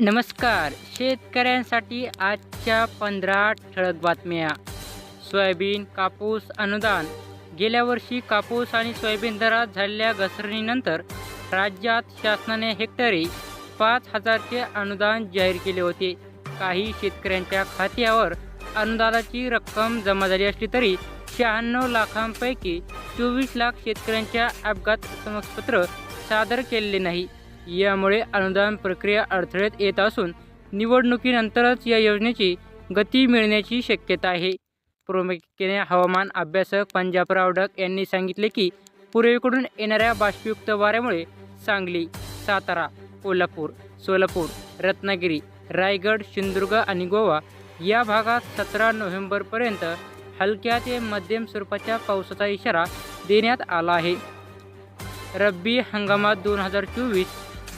नमस्कार. शेतकऱ्यांसाठी आजच्या पंधरा ठळक बातम्या. सोयाबीन कापूस अनुदान. गेल्या वर्षी कापूस आणि सोयाबीन दरात झालेल्या घसरणीनंतर राज्यात शासनाने हेक्टरी पाच हजारचे अनुदान जाहीर केले होते. काही शेतकऱ्यांच्या खात्यावर अनुदानाची रक्कम जमा झाली असली तरी शहाण्णव लाखांपैकी चोवीस लाख शेतकऱ्यांच्या अपघात समक्षपत्र सादर केलेले नाही. यामुळे अनुदान प्रक्रिया अडथळ्यात येत असून निवडणुकीनंतरच या योजनेची गती मिळण्याची शक्यता आहे. प्रामुख्याने हवामान अभ्यासक पंजाबराव डक यांनी सांगितले की पूर्वेकडून येणाऱ्या बाष्पयुक्त वाऱ्यामुळे सांगली सातारा कोल्हापूर सोलापूर रत्नागिरी रायगड सिंधुदुर्ग आणि गोवा या भागात सतरा नोव्हेंबरपर्यंत हलक्या ते मध्यम स्वरूपाच्या पावसाचा इशारा देण्यात आला आहे. रब्बी हंगामात दोन हजार चोवीस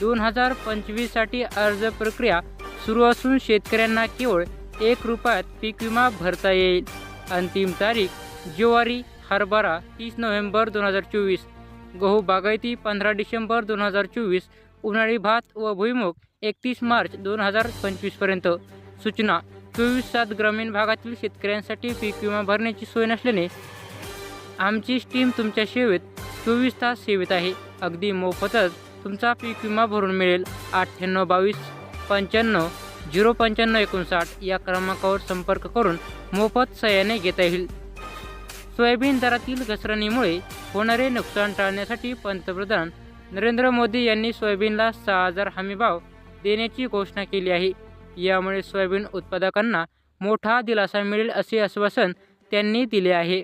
दोन हजार पंचवीससाठी अर्ज प्रक्रिया सुरू असून शेतकऱ्यांना केवळ एक रुपयात पीक विमा भरता येईल. अंतिम तारीख ज्वारी हरभरा तीस नोव्हेंबर दोन हजार चोवीस गहू बागायती पंधरा डिसेंबर दोन हजार चोवीस उन्हाळी भात व भुईमुग एकतीस मार्च दोन हजार पंचवीसपर्यंत सूचना चोवीस सात ग्रामीण भागातील शेतकऱ्यांसाठी पीक विमा भरण्याची सोय नसल्याने आमची टीम तुमच्या सेवेत चोवीस तास सेवेत आहे. अगदी मोफतच तुमचा पीक विमा भरून मिळेल अठ्ठ्याण्णव बावीस पंच्याण्णव झिरो पंच्याण्णव एकोणसाठ या क्रमांकावर संपर्क करून मोफत सहाय्याने घेता येईल. सोयाबीन दरातील घसरणीमुळे होणारे नुकसान टाळण्यासाठी पंतप्रधान नरेंद्र मोदी यांनी सोयाबीनला सहा हजार हमीभाव देण्याची घोषणा केली आहे. यामुळे सोयाबीन उत्पादकांना मोठा दिलासा मिळेल असे आश्वासन त्यांनी दिले आहे.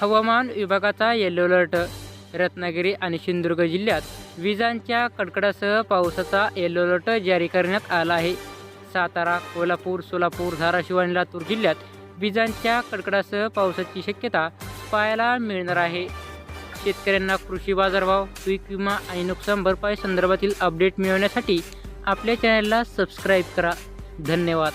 हवामान विभागाचा येलो अलर्ट रत्नागिरी आणि सिंधुदुर्ग जिल्ह्यात विजांच्या कडकडासह पावसाचा येलो अलर्ट जारी करण्यात आला आहे. सातारा कोल्हापूर सोलापूर धाराशिव आणि लातूर जिल्ह्यात विजांच्या कडकडासह पावसाची शक्यता पाहायला मिळणार आहे. शेतकऱ्यांना कृषी बाजारभाव पीक विमा आणि नुकसान भरपाई संदर्भातील अपडेट मिळवण्यासाठी आपल्या चॅनलला सबस्क्राईब करा. धन्यवाद.